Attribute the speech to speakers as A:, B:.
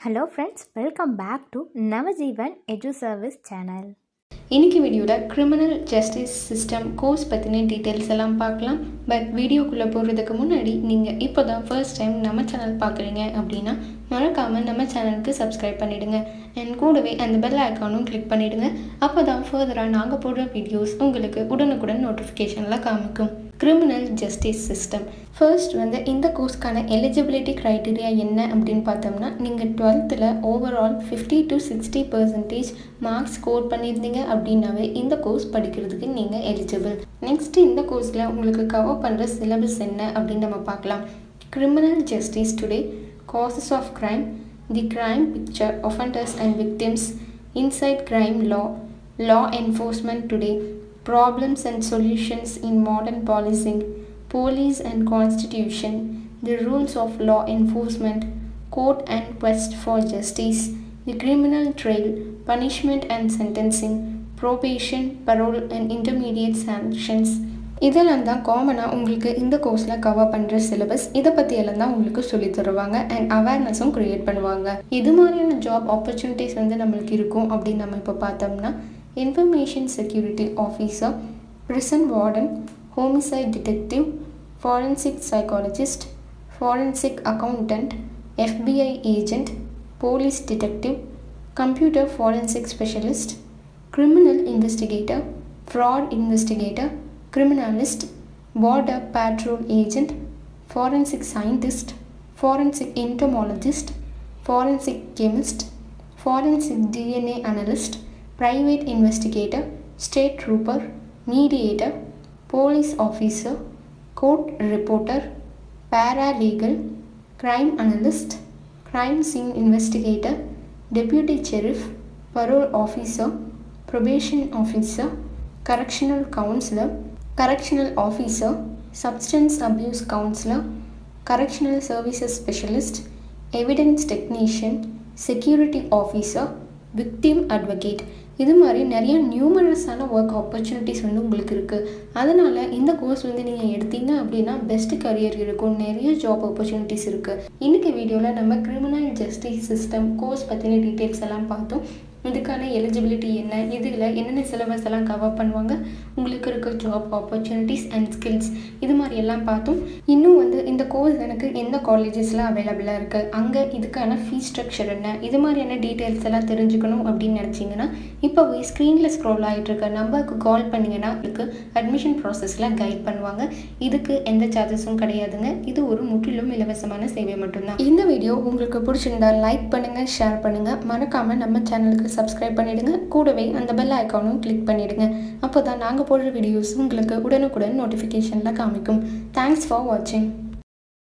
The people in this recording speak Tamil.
A: Hello friends welcome back to Navajeevan edu service channel
B: இன்னைக்கு வீடியோவில் கிரிமினல் ஜஸ்டிஸ் சிஸ்டம் கோர்ஸ் பற்றின டீட்டெயில்ஸ் எல்லாம் பார்க்கலாம். பட் வீடியோக்குள்ளே போகிறதுக்கு முன்னாடி நீங்கள் இப்போ தான் ஃபர்ஸ்ட் டைம் நம்ம சேனல் பார்க்குறீங்க அப்படின்னா மறக்காமல் நம்ம சேனலுக்கு சப்ஸ்கிரைப் பண்ணிவிடுங்க அண்ட் கூடவே அந்த பெல் ஐக்கானும் கிளிக் பண்ணிவிடுங்க அப்போ தான் ஃபர்தராக நாங்கள் போடுற வீடியோஸ் உங்களுக்கு உடனுக்குடன் நோட்டிஃபிகேஷனில் காமிக்கும். கிரிமினல் ஜஸ்டிஸ் சிஸ்டம் ஃபர்ஸ்ட் வந்து இந்த கோர்ஸ்க்கான எலிஜிபிலிட்டி க்ரைட்டீரியா என்ன அப்படின்னு பார்த்தோம்னா நீங்கள் டுவெல்த்தில் overall fifty to sixty percentage marks score பண்ணியிருந்தீங்க அப்படின்னாவே இந்த கோர்ஸ் படிக்கிறதுக்கு நீங்கள் எலிஜிபிள் நெக்ஸ்ட் இந்த கோர்ஸில் உங்களுக்கு கவர் பண்ணுற சிலபஸ் என்ன அப்படின்னு நம்ம பார்க்கலாம். Criminal justice today causes of crime the crime picture offenders and victims inside crime law law enforcement today problems and solutions in modern policing police and constitution the rules of law enforcement court and quest for justice the criminal trail punishment and sentencing probation parole and intermediate sanctions இதெல்லாம் தான் காமனாக உங்களுக்கு இந்த கோர்ஸில் கவர் பண்ணுற சிலபஸ் இதை பற்றியெல்லாம் தான் உங்களுக்கு சொல்லி தருவாங்க அண்ட் அவேர்னஸும் க்ரியேட் பண்ணுவாங்க இது மாதிரியான ஜாப் ஆப்பர்ச்சுனிட்டிஸ் வந்து நம்மளுக்கு இருக்கும் அப்படின்னு நம்ம இப்போ பார்த்தோம்னா Information Security Officer, Prison Warden, Homicide Detective, Forensic Psychologist, Forensic Accountant, FBI Agent, Police Detective, Computer Forensic Specialist, Criminal Investigator, Fraud Investigator, Criminalist, Border Patrol Agent, Forensic Scientist, Forensic Entomologist, Forensic Chemist, Forensic DNA Analyst, private investigator state trooper mediator police officer court reporter paralegal crime analyst crime scene investigator deputy sheriff parole officer probation officer correctional counselor correctional officer substance abuse counselor correctional services specialist evidence technician security officer victim advocate இது மாதிரி நிறைய நியூமரஸான ஒர்க் ஆப்பர்ச்சுனிட்டிஸ் வந்து உங்களுக்கு இருக்குது அதனால் இந்த கோர்ஸ் வந்து நீங்கள் எடுத்தீங்க அப்படின்னா பெஸ்ட் கரியர் இருக்கும். நிறைய ஜாப் ஆப்பர்ச்சுனிட்டிஸ் இருக்குது இன்றைக்கி வீடியோவில் நம்ம கிரிமினல் ஜஸ்டிஸ் சிஸ்டம் கோர்ஸ் பற்றின டீட்டெயில்ஸ் எல்லாம் பார்த்தோம். இதுக்கான எலிஜிபிலிட்டி என்ன? இதில் என்னென்ன சிலபஸ் எல்லாம் கவர் பண்ணுவாங்க? உங்களுக்கு இருக்க ஜாப் ஆப்பர்ச்சுனிட்டிஸ் அண்ட் ஸ்கில்ஸ் இது மாதிரி எல்லாம் பார்த்தோம் இன்னும் வந்து இந்த கோர்ஸ் எனக்கு எந்த காலேஜஸில் அவைலபிளாக இருக்குது அங்கே இதுக்கான ஃபீஸ் ஸ்ட்ரக்சர் என்ன? இது மாதிரியான டீட்டெயில்ஸ் எல்லாம் தெரிஞ்சுக்கணும் அப்படின்னு நினச்சிங்கன்னா இப்போ போய் ஸ்க்ரீனில் ஸ்க்ரோல் ஆகிட்டு இருக்க நம்பருக்கு கால் பண்ணிங்கன்னா உங்களுக்கு அட்மிஷன் ப்ராசஸில் கைட் பண்ணுவாங்க. இதுக்கு எந்த சார்ஜஸும் கிடையாதுங்க. இது ஒரு முற்றிலும் இலவசமான சேவை மட்டும்தான். இந்த வீடியோ உங்களுக்கு பிடிச்சிருந்தா லைக் பண்ணுங்கள் ஷேர் பண்ணுங்கள் மறக்காமல் நம்ம சேனலுக்கு சேனலுக்கு சப்ஸ்கிரைப் பண்ணிவிடுங்க கூடவே அந்த பெல் ஐக்கானும் கிளிக் பண்ணிவிடுங்க அப்போ தான் நாங்கள் போடுற வீடியோஸ் உங்களுக்கு உடனுக்குடன் நோட்டிஃபிகேஷனில் காமிக்கும். தேங்க்ஸ் ஃபார் வாட்சிங்